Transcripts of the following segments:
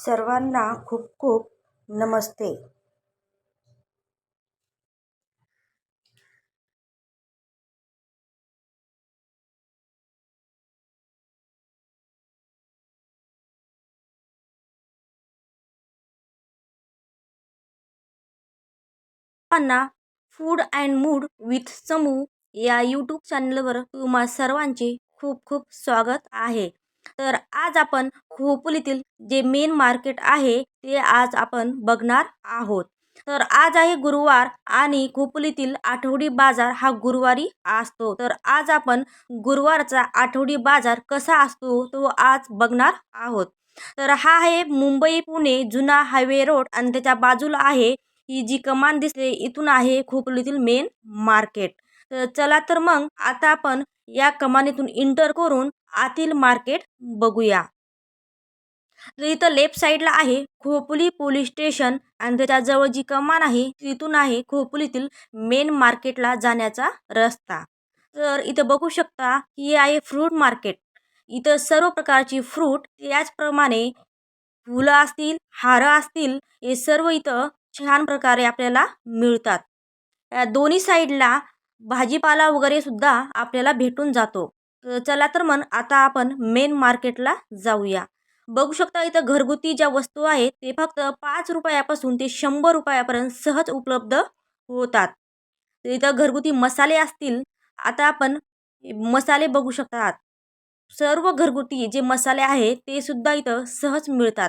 सर्वांना खूप खूप नमस्ते. फूड अँड मूड विथ समू या यूट्यूब चॅनलवर तुम्हा सर्वांचे खूप खूप स्वागत आहे. तर आज आपण खोपोलीतील जे मेन मार्केट आहे ते आज आपण बघणार आहोत. तर आज आहे गुरुवार आणि खोपोलीतील आठवडी बाजार हा गुरुवारी असतो. तर आज आपण गुरुवारचा आठवडी बाजार कसा असतो तो आज बघणार आहोत. तर हा आहे मुंबई पुणे जुना हायवे रोड आणि त्याच्या बाजूला आहे ही जी कमान दिसते इथून आहे खोपोलीतील मेन मार्केट तर चला तर मग आता आपण या कमानीतून इंटर करून आतील मार्केट बघूया. तर इथं लेफ्ट साईडला आहे खोपोली पोलीस स्टेशन आणि त्याच्याजवळ जी कमान आहे तिथून आहे खोपोलीतील मेन मार्केटला जाण्याचा रस्ता. तर इथं बघू शकता ही आहे फ्रूट मार्केट. इथं सर्व प्रकारची फ्रूट त्याचप्रमाणे फुलं असतील हारं असतील हे सर्व इथं छान प्रकारे आपल्याला मिळतात. या दोन्ही साईडला भाजीपाला वगैरे सुद्धा आपल्याला भेटून जातो. चला तर मग आता आपण मेन मार्केटला जाऊया. बघू शकता इथं घरगुती ज्या वस्तू आहेत ते फक्त पाच रुपयापासून ते शंभर रुपयापर्यंत सहज उपलब्ध होतात. इथं घरगुती मसाले असतील आता आपण मसाले बघू शकतात. सर्व घरगुती जे मसाले आहेत ते सुद्धा इथं सहज मिळतात.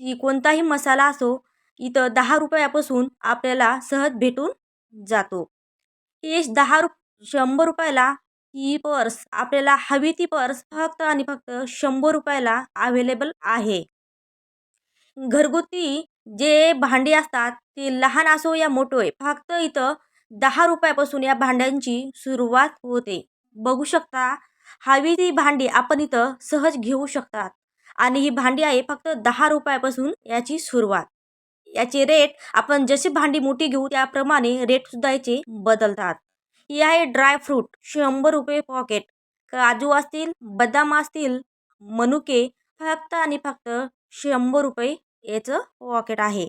की कोणताही मसाला असो इथं दहा रुपयापासून आपल्याला सहज भेटून जातो. हे दहा रुप शंभर रुपयाला ही पर्स आपल्याला हवी ती पर्स फक्त आणि फक्त शंभर रुपयाला अवेलेबल आहे. घरगुती जे भांडी असतात ते लहान असो या मोठो आहे फक्त इथं दहा रुपयापासून या भांड्यांची सुरुवात होते. बघू शकता हवी ती भांडी आपण इथं सहज घेऊ शकतात आणि ही भांडी आहे फक्त दहा रुपयापासून याची सुरुवात. याचे रेट आपण जशी भांडी मोठी घेऊ त्याप्रमाणे रेटसुद्धा याचे बदलतात. ही आहे ड्रायफ्रूट शंभर रुपये पॉकेट काजू असतील बदाम असतील मनुके फक्त आणि फक्त शंभर रुपये याचं पॉकेट आहे.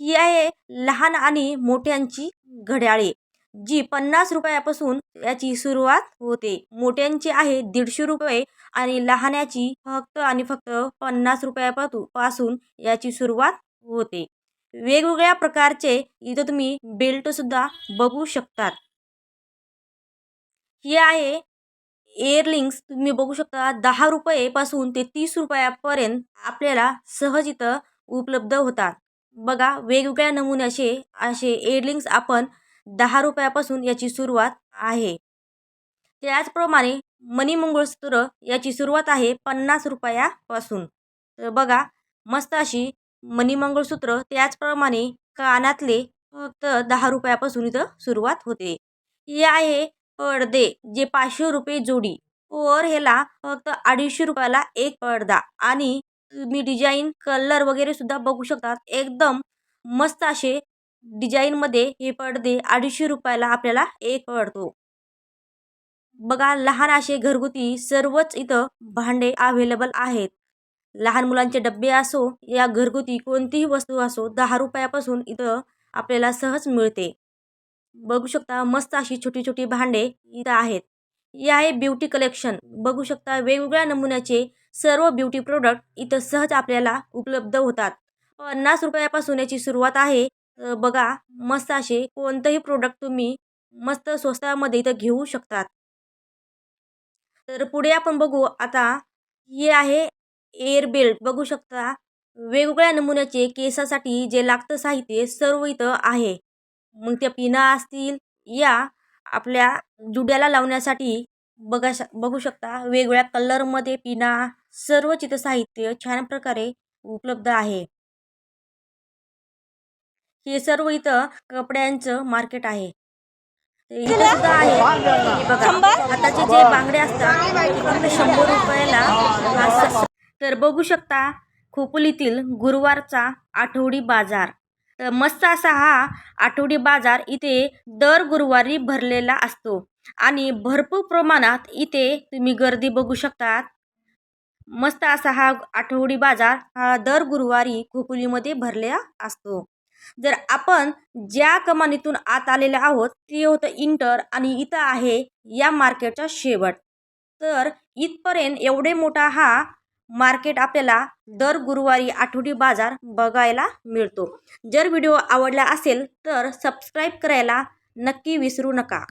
ही आहे लहान आणि मोठ्यांची घड्याळे जी पन्नास रुपयापासून याची सुरुवात होते. मोठ्यांची आहे दीडशे रुपये आणि लहानाची फक्त आणि फक्त पन्नास रुपयापासून पासून याची सुरुवात होते. वेगवेगळ्या प्रकारचे इथं तुम्ही बेल्टसुद्धा बघू शकतात. ही आहे एअरलिंग्स तुम्ही बघू शकता दहा रुपयेपासून ते तीस रुपयापर्यंत आपल्याला सहज इथं उपलब्ध होतात. बघा वेगवेगळ्या नमुन्याचे असे एअरलिंग्स आपण दहा रुपयापासून याची सुरुवात आहे. त्याचप्रमाणे मनी मंगळसूत्र याची सुरुवात आहे पन्नास रुपयापासून. तर बघा मस्त अशी मनी मंगळसूत्र त्याचप्रमाणे कानातले फक्त दहा रुपयापासून इथं सुरुवात होते. हे आहे पडदे जे पाचशे रुपये जोडी. वर ह्याला फक्त अडीचशे रुपयाला एक पडदा. आणि तुम्ही डिझाईन कलर वगैरे सुद्धा बघू शकतात. एकदम मस्त असे डिझाईनमध्ये हे पडदे अडीचशे रुपयाला आपल्याला एक पडतो. बघा लहान असे घरगुती सर्वच इथं भांडे अवेलेबल आहेत. लहान मुलांचे डबे असो या घरगुती कोणतीही वस्तू असो दहा रुपयापासून इथं आपल्याला सहज मिळते. बघू शकता मस्त अशी छोटी छोटी भांडे इथं आहेत. या आहे ब्युटी कलेक्शन बघू शकता वेगवेगळ्या नमुन्याचे सर्व ब्युटी प्रोडक्ट इथं सहज आपल्याला उपलब्ध होतात. पन्नास रुपयापासून याची सुरुवात आहे. बघा मस्त असे कोणतंही प्रोडक्ट तुम्ही मस्त स्वस्तामध्ये इथं घेऊ शकतात. तर पुढे आपण बघू आता हे आहे एअर बेल्ट बघू शकता वेगवेगळ्या नमुन्याचे केसासाठी जे लागतं साहित्य सर्व इथं आहे. मग त्या पिना असतील या आपल्या जुड्याला लावण्यासाठी बघा श बघू शकता वेगवेगळ्या कलरमध्ये पिना सर्वच इथं साहित्य छान प्रकारे उपलब्ध आहे. हे सर्व इथं कपड्यांचं मार्केट आहे. सुद्धा आहे. बघा हाताचे जे बांगडे असतात शंभर रुपयाला तर बघू शकता खोपोलीतील गुरुवारचा आठवडी बाजार. तर मस्त असा हा आठवडी बाजार इथे दर गुरुवारी भरलेला असतो. आणि भरपूर प्रमाणात इथे तुम्ही गर्दी बघू शकतात. मस्त असा हा आठवडी बाजार हा दर गुरुवारी खोपोलीमध्ये भरलेला असतो. जर आपण ज्या कमानीतून आत आलेले आहोत ते होतं इंटर आणि इथं आहे या मार्केटचा शेवट. तर इथपर्यंत एवढे मोठा हा मार्केट आपल्याला दर गुरुवारी आठवडी बाजार बघायला मिळतो. जर व्हिडिओ आवडला असेल तर सबस्क्राईब करायला नक्की विसरू नका.